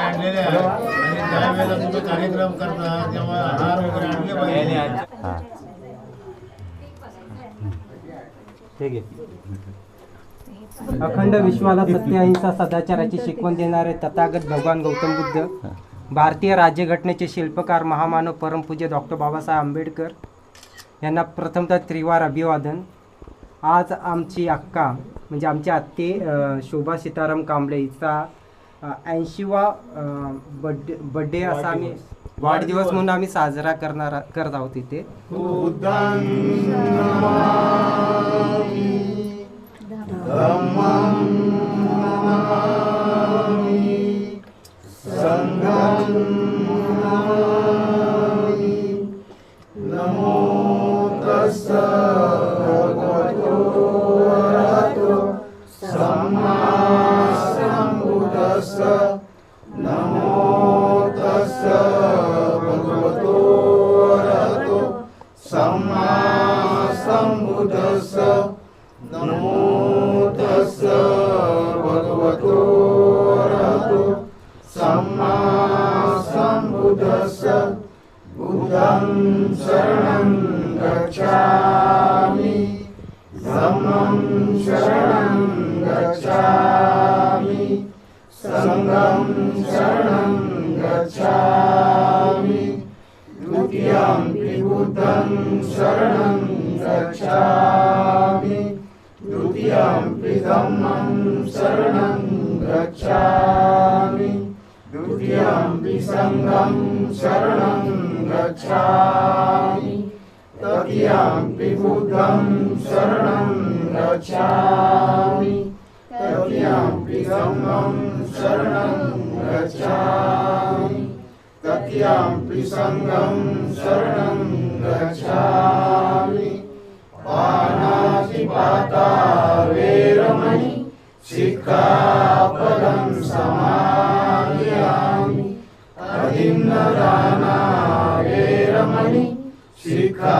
आणलेले आहे आणि त्यावेळेला तुम्ही कार्यक्रम करता तेव्हा हार वगैरे आणले पाहिजे अखंड विश्वाला सत्य अहिंसा सदाचाराची शिकवण देणारे तथागत भगवान गौतम बुद्ध भारतीय राज्यघटनेचे शिल्पकार महामानव परमपूज्य डॉक्टर बाबासाहेब आंबेडकर यांना प्रथमतः त्रिवार अभिवादन. आज आमची अक्का म्हणजे आमची आत्ते शोभा सीताराम कांबळे हिचा ऐंशीवा बड्डे बड्डे असा आम्ही वाढदिवस. म्हणून आम्ही साजरा करणार करत आहोत इथे. संगं शरणं गच्छामि। धम्मं शरणं गच्छामि। सङ्गं शरणं गच्छामि। द्वितीयं पिबुदं शरणं गच्छामि। द्वितीयं पिं शरणं गच्छामि। द्वितीयं पि शरणं gacchami tatiyam vibhutam saranam gacchami tatiyam vibhutam saranam gacchami tatiyam prisangam saranam gacchami panati pata veramani sikha padam samadhiyami adinnadana नास्ति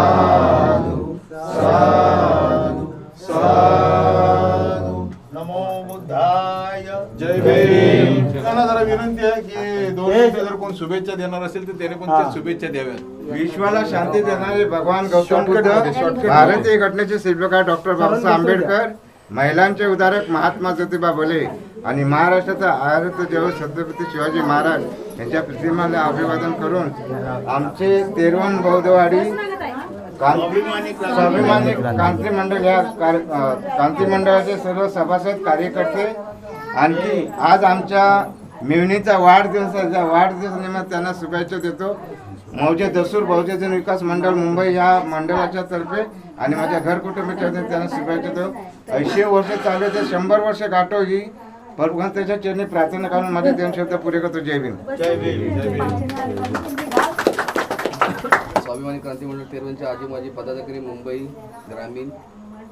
शुभेच्छा देणार असेल तर त्याने पण शुभेच्छा द्याव्यात. विश्वाला शांती देणारे भगवान गौतम बुद्ध भारतीय घटनेचे शिल्पकार डॉक्टर बाबासाहेब आंबेडकर महिलांचे उदारक महात्मा ज्योतिबा फुले आणि महाराष्ट्राचा आरत जेव्हा छत्रपती शिवाजी महाराज यांच्या प्रतिमाला अभिवादन करून आमचे तेरवण बौद्धवाडी स्वाभिमानी क्रांती मंडळ. या क्रांती मंडळाचे सर्व सभासद कार्यकर्ते आणखी आज आमच्या मिवणीचा वाढदिवस आहे. त्या वाढदिवस निमित्त त्यांना शुभेच्छा देतो. मौजे दसूर बहुजन विकास मंडळ मुंबई या मंडळाच्या तर्फे आणि माझ्या घर कुटुंबाच्या वतीने त्यांना शुभेच्छा देतो. ऐंशी वर्ष चालू ते शंभर वर्ष गाठो ही. भगवंताच्या चरणी प्रार्थना करून माझे दोन शब्द पुरे करतो. जय भीम. जय भीम जय भीम. स्वाभिमानी क्रांती मंडळ तेरवंचे आजी माजी पदाधिकारी मुंबई ग्रामीण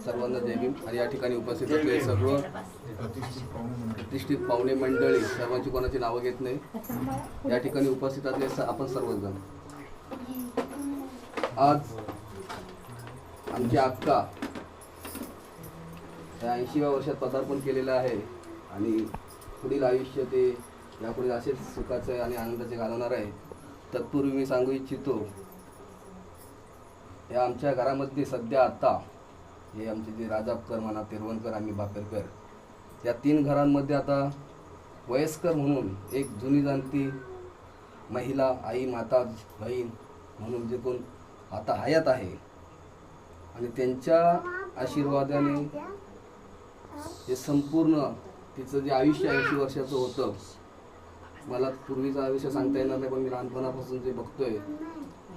सर्वांना जय भीम. आणि या ठिकाणी उपस्थित असलेले सर्व प्रतिष्ठित पाहुणे मंडळी सर्वांची कोणाची नावं घेत नाही. या ठिकाणी उपस्थित असले आपण सर्वजण. आज आमची अक्का या ऐंशीव्या वर्षात पदार्पण केलेलं आहे आणि पुढील आयुष्य ते यापुढे असेच सुखाचे आणि आनंदाचे घालवणार आहे. तत्पूर्वी मी सांगू इच्छितो या आमच्या घरामध्ये सध्या आत्ता हे आमचे जे राजापकर म्हणा तिरवणकर आम्ही बाकरकर या तीन घरांमध्ये आता वयस्कर म्हणून एक जुनी जाणती महिला आई माता बहीण म्हणून जे कोण आता हयात आहे आणि त्यांच्या आशीर्वादाने हे संपूर्ण तिचं जे आयुष्य ऐंशी वर्षाचं होतं मला पूर्वीचं आयुष्य सांगता येणार नाही पण मी लहानपणापासून जे बघतोय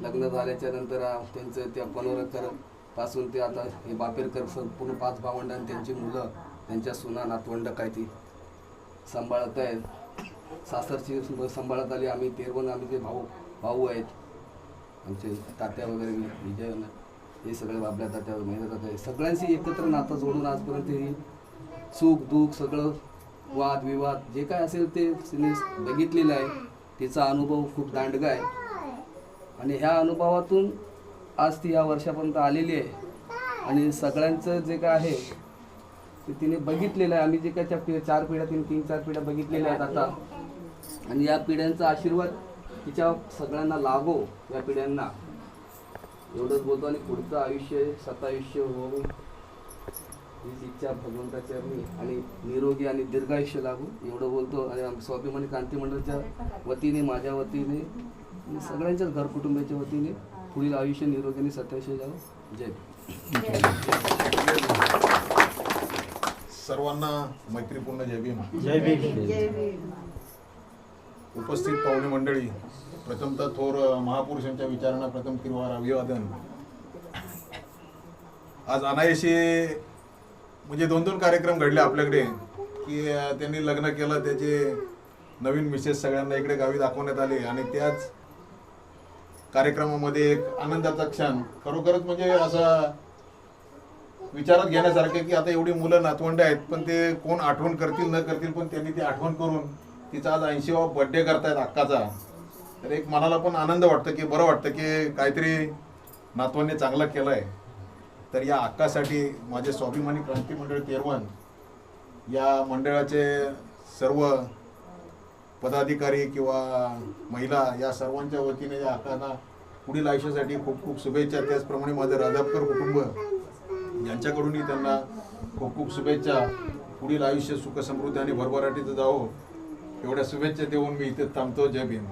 लग्न झाल्याच्यानंतर त्यांचं त्या पनोरकर पासून ते आता हे बापेरकर पूर्ण पाच भावंड आणि त्यांची मुलं त्यांच्या सुना नातवंड काय ती सांभाळत आहेत. सासरची सांभाळत आली आम्ही तेरवण आम्ही ते भाऊ भाऊ आहेत. आमचे तात्या वगैरे विजय हे सगळे बाबल्या तात्या महिला तात्या सगळ्यांशी एकत्र नातं जोडून आजपर्यंत ही सुख दुःख सगळं वाद विवाद जे काय असेल ते तिने बघितलेलं आहे. तिचा अनुभव खूप दांडगा आहे. आणि ह्या अनुभवातून आज ती या वर्षापर्यंत आलेली आहे. आणि सगळ्यांचं जे काय आहे ते तिने बघितलेलं आहे. आम्ही जे काय त्या चार पिढ्या तीन तीन चार पिढ्या बघितलेल्या आहेत आता. आणि या पिढ्यांचा आशीर्वाद तिच्या सगळ्यांना लाभो या पिढ्यांना. एवढंच बोलतो आणि पुढचं आयुष्य सतायुष्य हो हीच इच्छा भगवंताच्या मी आणि निरोगी आणि दीर्घायुष्य लागू एवढं बोलतो. आणि स्वाभिमानी क्रांती मंडळाच्या वतीने माझ्या वतीने सगळ्यांच्याच घर कुटुंबाच्या वतीने पुढील आयुष्य निरोगी आणि सत्यायुष्य जावं. जय भीम. सर्वांना मैत्रीपूर्ण जय भीम. जय भीम. उपस्थित पाहुणे मंडळी प्रथमतः थोर महापुरुषांच्या विचारांना प्रथम किरवार अभिवादन. आज अनायशी म्हणजे दोन दोन कार्यक्रम घडले आपल्याकडे की त्यांनी लग्न केलं त्याचे नवीन मिसेस सगळ्यांना इकडे गावी दाखवण्यात आले आणि त्याच कार्यक्रमामध्ये एक आनंदाचा क्षण. खरोखरच म्हणजे असा विचारात घेण्यासारखं की आता एवढी मुलं नातवंड आहेत पण ते कोण आठवण करतील न करतील पण त्यांनी ती आठवण करून तिचा आज ऐंशीवा बर्थडे करतायत अक्काचा. तर एक मनाला पण आनंद वाटतं की बरं वाटतं की काहीतरी नातवांनी चांगलं केलं आहे तर या अक्कासाठी माझे स्वाभिमानी क्रांती मंडळ तेरवण या मंडळाचे सर्व पदाधिकारी किंवा महिला या सर्वांच्या वतीने या अक्कांना पुढील आयुष्यासाठी खूप खूप शुभेच्छा. त्याचप्रमाणे माझं राजापकर कुटुंब यांच्याकडूनही त्यांना खूप खूप शुभेच्छा. पुढील आयुष्य सुख समृद्धी आणि भरभराटीचं जावो. एवढ्या शुभेच्छा देऊन मी इथे थांबतो. जय भीम.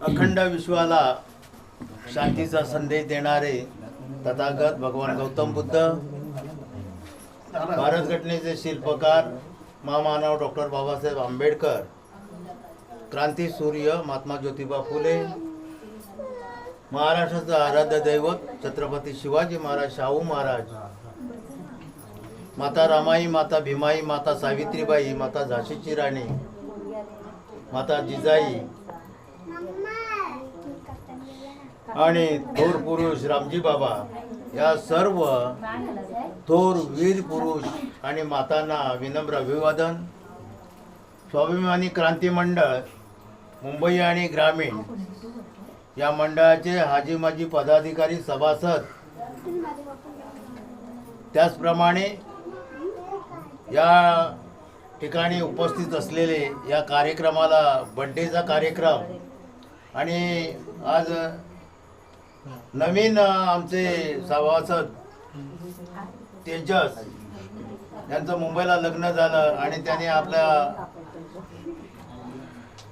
अखंड विश्वाला शांतीचा संदेश देणारे तथागत भगवान गौतम बुद्ध भारत घटनेचे शिल्पकार महामानव डॉक्टर बाबासाहेब आंबेडकर क्रांती सूर्य महात्मा ज्योतिबा फुले महाराष्ट्राचं आराध्य दैवत छत्रपती शिवाजी महाराज शाहू महाराज माता रामाई माता भीमाई माता सावित्रीबाई माता झाशीची राणी माता जिजाई आणि थोर पुरुष रामजी बाबा. या सर्व थोर वीर पुरुष आणि मातांना विनम्र अभिवादन. स्वाभिमानी क्रांती मंडळ मुंबई आणि ग्रामीण या मंडळाचे हाजी माजी पदाधिकारी सभासद. त्याचप्रमाणे या ठिकाणी उपस्थित असलेले या कार्यक्रमाला बड्डेचा कार्यक्रम आणि आज नवीन आमचे सभासद तेजस यांचं मुंबईला लग्न झालं आणि त्याने आपल्या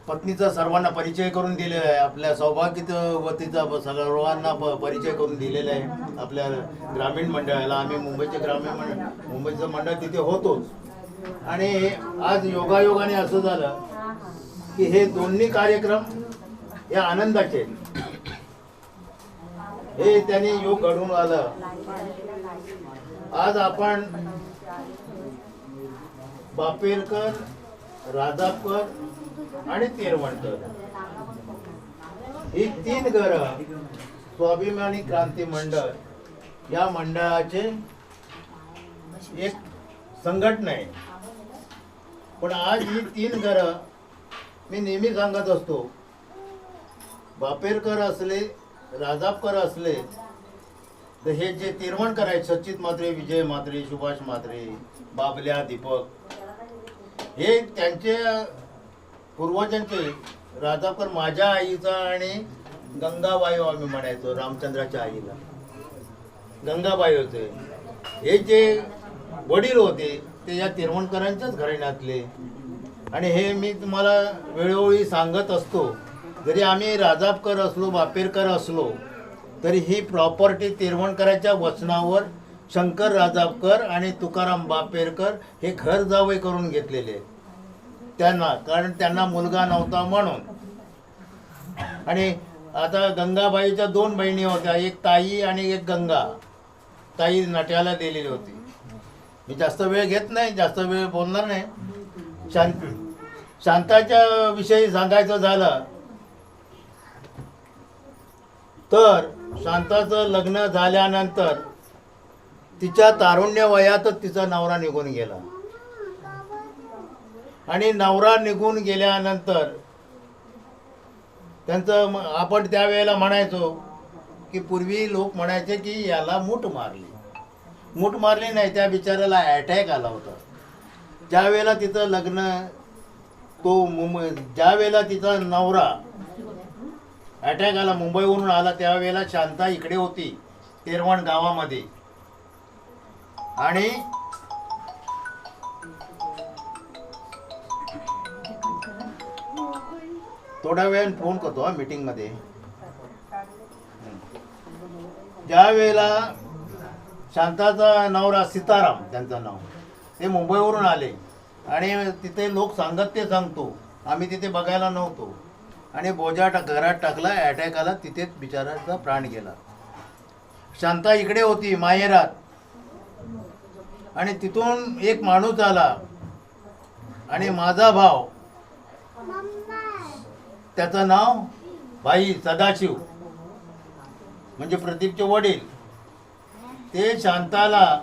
पत्नीचा सर्वांना परिचय करून दिलेला आहे. आपल्या सौभाग्यवतीचा वतीचा सर्वांना परिचय करून दिलेला आहे. आपल्या ग्रामीण मंडळाला आम्ही मुंबईचे ग्रामीण मंडळ मुंबईचं मंडळ तिथे होतोच. आणि आज योगायोगाने असं झालं की हे दोन्ही कार्यक्रम हे आनंदाचे आहेत. हे त्यांनी योग घडून आलं. आज आपण बापेरकर राजापकर आणि तेरवणकर ही तीन घर स्वाभिमानी क्रांती मंडळ या मंडळाचे एक संघटना आहे. पण आज ही तीन घरं मी नेहमी सांगत असतो बापेरकर असले राजापकर असले तर हे जे तिरवण करायचे सचित मात्रे विजय मात्रे सुभाष मात्रे बाबल्या दीपक हे त्यांचे पूर्वजांचे राजाकर माझ्या आईचा आणि गंगाबाई आम्ही म्हणायचो रामचंद्राच्या आईला. गंगाबाई होते. हे जे वडील होते ते या तिरवणकरांच्याच घराण्यातले. आणि हे मी तुम्हाला वेळोवेळी सांगत असतो जरी आम्ही राजापकर असलो बापेरकर असलो तरी ही प्रॉपर्टी तिरवणकराच्या वचनावर शंकर राजापकर आणि तुकाराम बापेरकर हे घर जावे करून घेतलेले. त्यांना कारण त्यांना मुलगा नव्हता म्हणून. आणि आता गंगाबाईच्या दोन बहिणी होत्या एक ताई आणि एक गंगा. ताई नट्याला दिलेली होती. मी जास्त वेळ घेत नाही जास्त वेळ बोलणार नाही. शांत शांताच्या विषयी सांगायचं झालं तर शांताचं लग्न झाल्यानंतर तिच्या तारुण्य वयातच तिचा नवरा निघून गेला. आणि नवरा निघून गेल्यानंतर त्यांचं आपण त्यावेळेला म्हणायचो की पूर्वी लोक म्हणायचे की याला मूठ मारली. मूठ मारली नाही त्या बिचाऱ्याला अटॅक आला होता. ज्यावेळेला तिचं लग्न तो मुंबई ज्यावेळेला तिचा नवरा अटॅक आला. मुंबईवरून आला. त्यावेळेला शांता इकडे होती. तेरवण गावामध्ये. आणि थोड्या वेळाने फोन करतो हा मीटिंगमध्ये ज्या वेळेला शांताचा नवरा सीताराम त्यांचं नाव ते मुंबईवरून आले. आणि तिथे लोक सांगत ते सांगतो. आम्ही तिथे बघायला नव्हतो. आणि बोजा टा घरात टाकला अटॅक आला तिथेच बिचाराचा प्राण गेला. शांता इकडे होती माहेरात. आणि तिथून एक माणूस आला. आणि माझा भाव. त्याचं नाव भाई सदाशिव. म्हणजे प्रदीपचे वडील. ते शांताला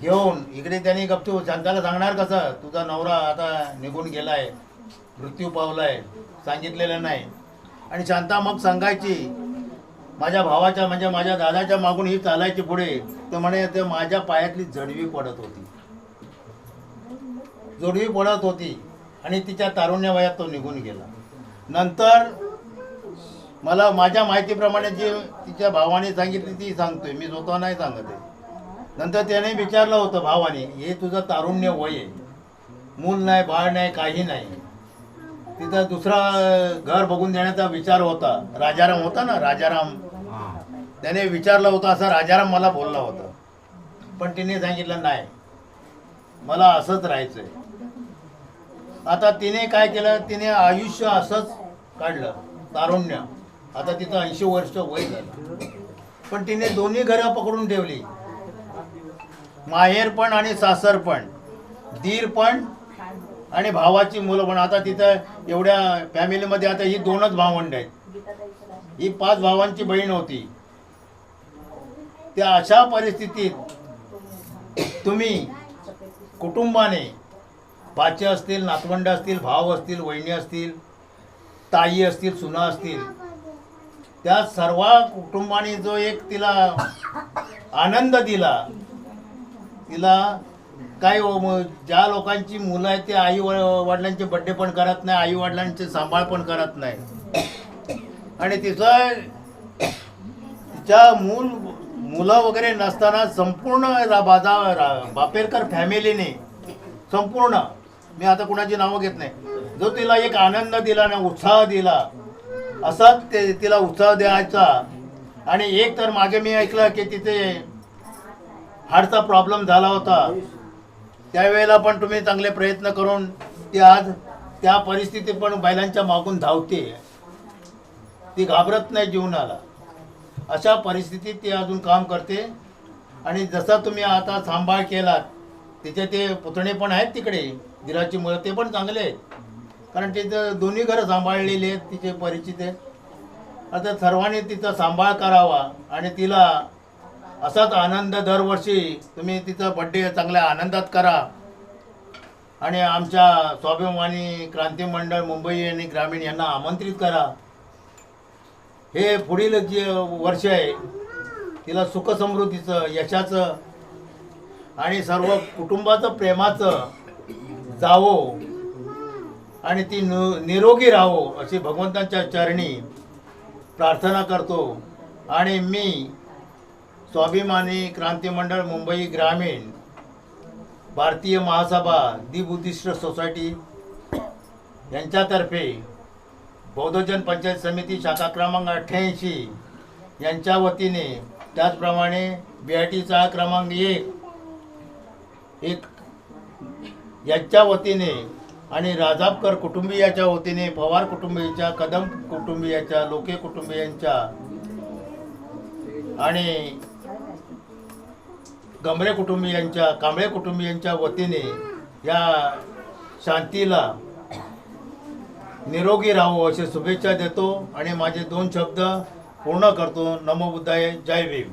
घेऊन इकडे त्याने गपचूप शांताला सांगणार कसं? तुझा नवरा आता निघून गेला आहे मृत्यू पावलाय सांगितलेलं नाही. आणि शांता मग सांगायची माझ्या भावाच्या म्हणजे माझ्या दादाच्या मागून ही चालायची पुढे. तर म्हणे ते माझ्या पायातली जडवी पडत होती. जोडवी पडत होती आणि तिच्या तारुण्य वयात तो निघून गेला. नंतर मला माझ्या माहितीप्रमाणे जी तिच्या भावाने सांगितली ती सांगतोय. मी स्वतः नाही सांगत आहे नंतर त्याने विचारलं होतं भावाने हे तुझं तारुण्य वय आहे. मूल नाही बाळ नाही काही नाही. तिथं दुसरा घर बघून देण्याचा विचार होता. राजाराम होता ना राजाराम. त्याने विचारलं होतं असं राजाराम मला बोलला होता. पण तिने सांगितलं नाही. मला असंच राहायचंय. आता तिने काय केलं तिने आयुष्य असंच काढलं तारुण्य. आता तिथं ऐंशी वर्ष वय झालं. पण तिने दोन्ही घरं पकडून ठेवली. माहेर पण आणि सासर पण. दीर पण आणि भावाची मुलं पण आता तिथं एवढ्या फॅमिलीमध्ये आता ही दोनच भावंड आहेत. ही पाच भावांची बहीण होती. त्या अशा परिस्थितीत तुम्ही कुटुंबाने बाचे असतील नातवंड असतील भाव असतील वहिणी असतील ताई असतील सुना असतील त्या सर्व कुटुंबाने जो एक तिला आनंद दिला तिला काय हो ज्या लोकांची मुलं आहेत ते आई व- वडिलांचे बड्डे पण करत नाही आई वडिलांचे सांभाळ पण करत नाही. आणि तिचं तिच्या मूल मुलं वगैरे नसताना संपूर्ण रा- बाजा रा- बापेरकर फॅमिलीने संपूर्ण मी आता कुणाची नावं घेत नाही. जो तिला एक आनंद दिला ना उत्साह दिला असाच ते तिला उत्साह द्यायचा. आणि एक तर मागे मी ऐकलं की तिथे हार्टचा प्रॉब्लेम झाला होता. त्यावेळेला पण तुम्ही चांगले प्रयत्न करून ती आज त्या परिस्थितीत पण बैलांच्या मागून धावते. ती घाबरत नाही जीवनाला. अशा परिस्थितीत ती अजून काम करते. आणि जसा तुम्ही आता सांभाळ केलात तिचे ते पुतणे पण आहेत तिकडे. दिराची मुलं ते पण चांगले आहेत. कारण तिथं दोन्ही घरं सांभाळलेली आहेत तिचे परिचित आहेत. आता सर्वांनी तिचा सांभाळ करावा आणि तिला असाच आनंद दरवर्षी तुम्ही तिचा बड्डे चांगल्या आनंदात करा. आणि आमच्या स्वाभिमानी क्रांती मंडळ मुंबई आणि ग्रामीण यांना आमंत्रित करा. हे पुढील जे वर्ष आहे तिला सुखसमृद्धीचं यशाचं आणि सर्व कुटुंबाचं प्रेमाचं जावो आणि ती नु- निरोगी राहो अशी भगवंतांच्या चरणी प्रार्थना करतो. आणि मी स्वाभिमानी क्रांती मंडळ मुंबई ग्रामीण भारतीय महासभा दी बुद्धिस्ट सोसायटी यांच्यातर्फे बौद्धजन पंचायत समिती शाखा क्रमांक अठ्ठ्याऐंशी यांच्या वतीने त्याचप्रमाणे बी आय टी क्रमांक एक एक यांच्या वतीने आणि राजापकर कुटुंबियाच्या वतीने पवार कुटुंबियाच्या कदम कुटुंबियाच्या लोके कुटुंबियांच्या आणि गमरे कुटुंबियांच्या कांबळे कुटुंबियांच्या वतीने या शांतीला निरोगी राहो अशी शुभेच्छा देतो आणि माझे दोन शब्द पूर्ण करतो. नमो बुद्धाय जय भीम.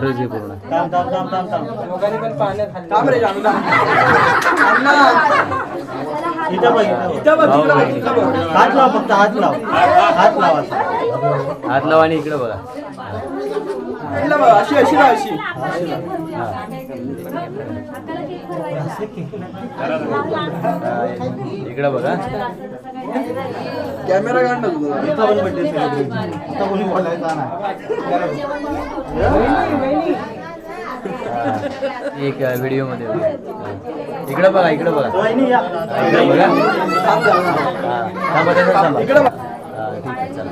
ऑर्डर घे पूर्ण दोघांनी पण पाण्यात हल्ले. हात लाव फक्त हात लाव. हात लाव हात लावा आणि इकडे बघा. हा, इकडे बघा. कॅमेरा काढ ना कोणी बोलायचा नाही. एक व्हिडिओमध्ये बघा. इकडे बघा. इकडे बघा इकडे बघा. थांबा तसंच थांबा. ठीक आहे चला.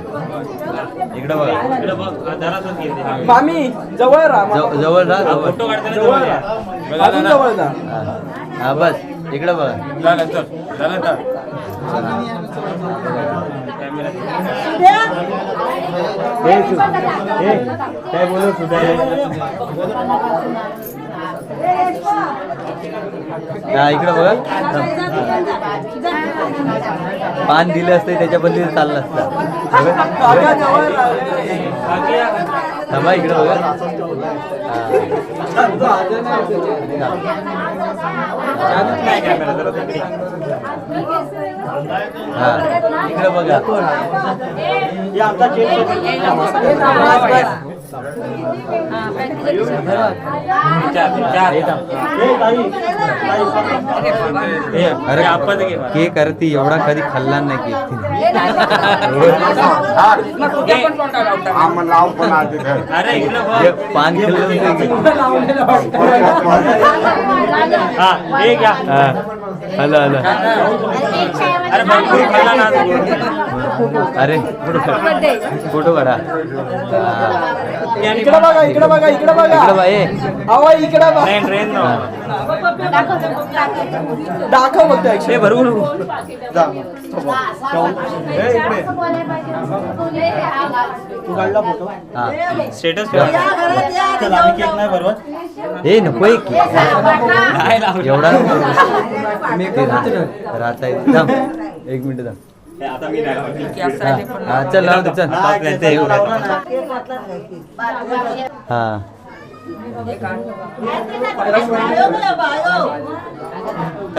इकडे बघा. मामी जवळ राहा जव- जवळ राहा जवळ. जवळ राहा. अजून जवळ जा. हा. हा बस इकडे बघा. काय बोलत सुद्धा इकडं बघा पान दिलं असतं त्याच्याबद्दल चाललं असतं काका थांबा बघा हा इकडे बघा अरे केक अरे ती एवढा कधी खाल्ला नाही केक तिने पान खेळलं हॅलो हॅलो अरे फोटो काढा इकडे बघा इकडे बघा इकडे बघा इकडे बा ए अहो इकडे बघा. दाखव ऍक्च्युली हा. स्टेटस ए नको एक एवढा नको राहता एक मिनिट हा, चल लाव दे, चल हा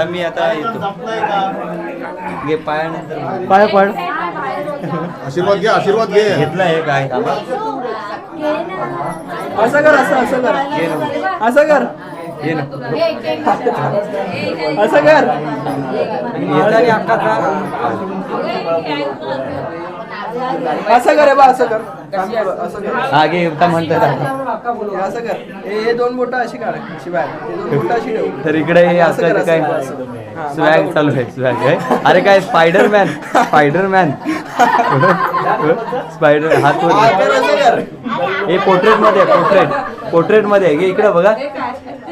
मी आता येतो घे पाय पाय पड आशीर्वाद घे आशीर्वाद घे घेतला हे काय असं कर असं असं कर असं कर असं कर। असं कर हे बा असं कर। असं कर घे का म्हणतात असं कर। हे हे दोन बोटं अशी काढ हे दोन बोटं अशी ठेव. तर इकडे हे असं काय? स्वॅग चालू आहे स्वॅग आहे. अरे काय स्पायडरमॅन स्पायडरमॅन स्पायडर हात वर हा, कर, असं कर. हे पोर्ट्रेटमध्ये आहे पोर्ट्रेट पोर्ट्रेटमध्ये इकडे बघा.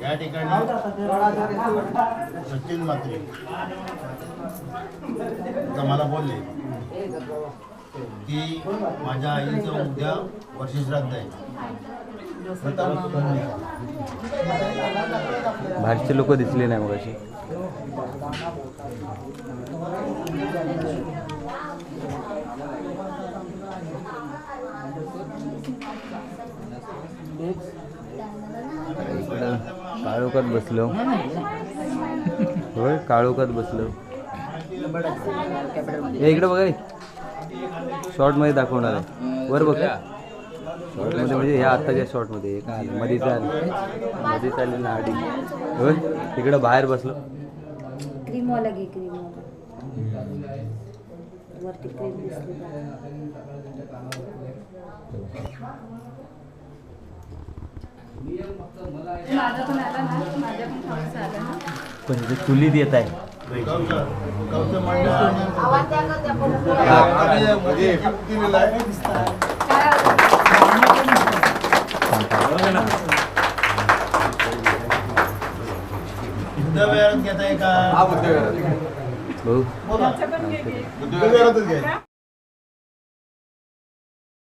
या ठिकाणी सचिन मात्रे मला बोलले की माझ्या आईचं उद्या वर्षश्राद्ध आहे. प्रथम बाहेरचे लोक दिसले नाही मग अशी इकडं काळोखात बसलो. होय काळोखात बसलो. ए इकडे बघा रे. शॉर्टमध्ये दाखवणार आहे. वर बघ. शॉर्टमध्ये म्हणजे ह्या आत्ताच्या शॉर्टमध्ये. एका मध्ये चाल मध्ये चालेल ना आधी. होय इकडं बाहेर बसलो. क्रीम वाला घे क्रीम वाला वरती क्रीम दिसली पण इथे चुलीत येत आहे. घेताय का बुद्धविहारातच घ्यायचं